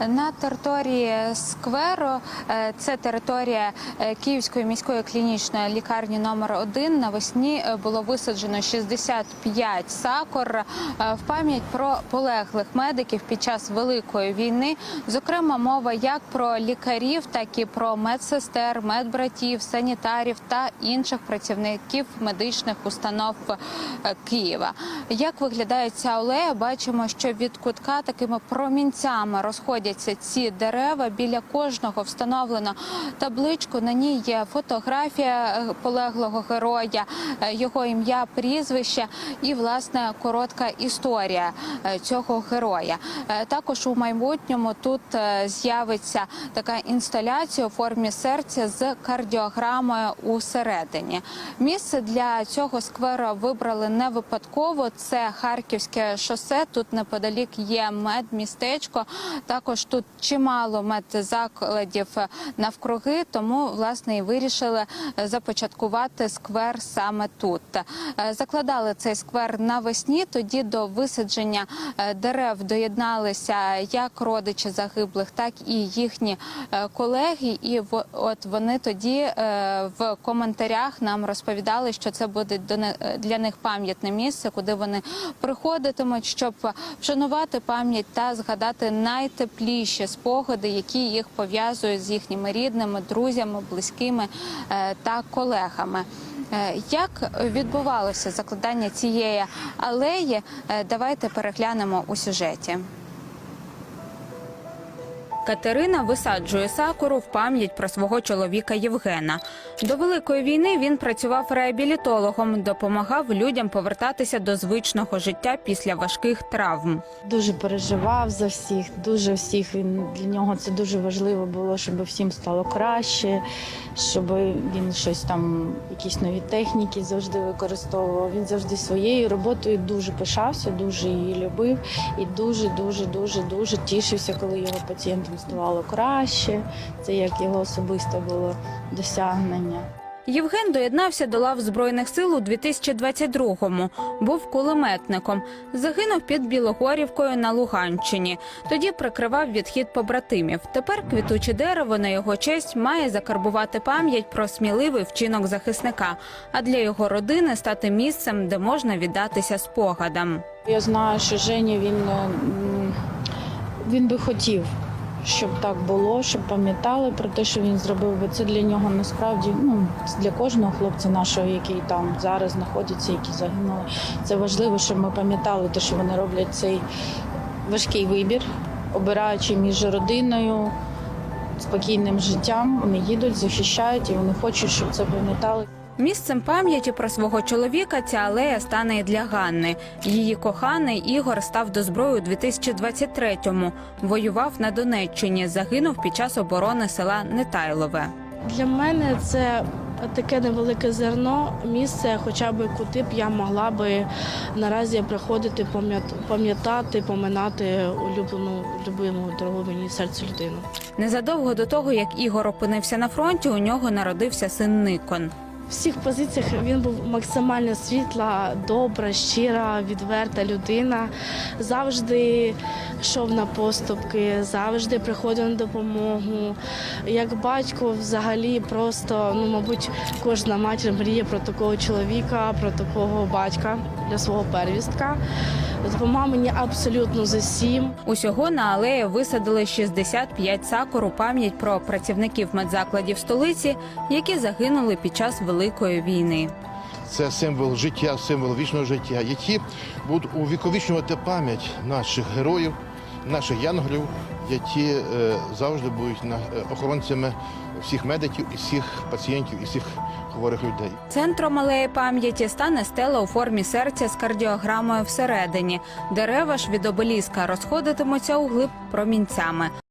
На території скверу е, це територія е, Київської міської клінічної лікарні номер 1 Навесні е, було висаджено 65 сакур в пам'ять про полеглих медиків під час великої війни. Зокрема, мова як про лікарів, так і про медсестер, медбратів, санітарів та інших працівників медичних установ Києва. Як виглядає ця алея? Бачимо, що від кутка такими промінцями розходяться ці дерева. Біля кожного встановлено табличку. На ній є фотографія е, полеглого героя, е, його ім'я, прізвище і власне коротка історія е, цього героя. Також у майбутньому тут з'явиться така інсталяція у формі серця з кардіограмою усередині. Місце для цього скверу вибрали не випадково. Це Харківське шосе. Тут неподалік є медмістечко. Також тут чимало медзакладів навкруги, тому власне і вирішили е, започаткувати сквер саме тут. Е, Закладали цей сквер навесні. Тоді до висадження е, дерев доєдналися як родичі загиблих, так і їхні колеги. І от вони тоді в коментарях нам розповідали, що це буде для них пам'ятне місце, куди вони приходитимуть, щоб вшанувати пам'ять та згадати найтепліші спогади, які їх пов'язують з їхніми рідними, друзями, близькими е, та колегами. Е, Як відбувалося закладання цієї алеї? Е, Давайте переглянемо у сюжеті. Катерина висаджує сакуру в пам'ять про свого чоловіка Євгена. До великої війни він працював реабілітологом, допомагав людям повертатися до звичного життя після важких травм. Дуже переживав за всіх, дуже всіх. Він для нього це дуже важливо було, щоб всім стало краще, щоб він щось там, якісь нові техніки завжди використовував. Він завжди своєю роботою дуже пишався, дуже її любив і дуже, дуже, дуже, дуже тішився, коли його пацієнтам ставало краще. Це як його особисте було досягнення. Євген доєднався до лав збройних сил у 2022-му. Був кулеметником. Загинув під Білогорівкою на Луганщині. Тоді прикривав відхід побратимів. Тепер квітуче дерево на його честь має закарбувати пам'ять про сміливий вчинок захисника, а для його родини стати місцем, де можна віддатися спогадам. Я знаю, що Женя він, е, він би хотів, щоб так було, щоб пам'ятали про те, що він зробив. Бо це для нього насправді ну для кожного хлопця нашого, який там зараз знаходиться, які загинули. Це важливо, щоб ми пам'ятали те, що вони роблять цей важкий вибір, обираючи між родиною. Спокійним життям вони їдуть, захищають і вони хочуть, щоб це пам'ятали. Місцем пам'яті про свого чоловіка ця алея стане і для Ганни. Її коханий Ігор став до зброї у 2023-му. Воював на Донеччині, загинув під час оборони села Нетайлове. Для мене це таке невелике зерно, місце, хоча б куди б я могла би наразі приходити, пам'ят- пам'ятати, поминати улюблену, любиму, дорогу мені серцю людину. Незадовго до того, як Ігор опинився на фронті, у нього народився син Никон. В всіх позиціях він був максимально світла, добра, щира, відверта людина. Завжди йшов на поступки, завжди приходив на допомогу. Як батько, взагалі, просто ну, мабуть, кожна матір мріє про такого чоловіка, про такого батька для свого первістка. Допомагав мені абсолютно за сім. Усього на алеї висадили 65 сакур у пам'ять про працівників медзакладів столиці, які загинули під час великої війни. Це символ життя, символ вічного життя, які будуть увіковічувати пам'ять наших героїв, наших янголів, які е, завжди будуть на- е, охоронцями всіх медиків, і всіх пацієнтів, і всіх хворих людей. Центром алеї пам'яті стане стела у формі серця з кардіограмою всередині. Дерева ж від обеліска розходитимуться у глиб промінцями.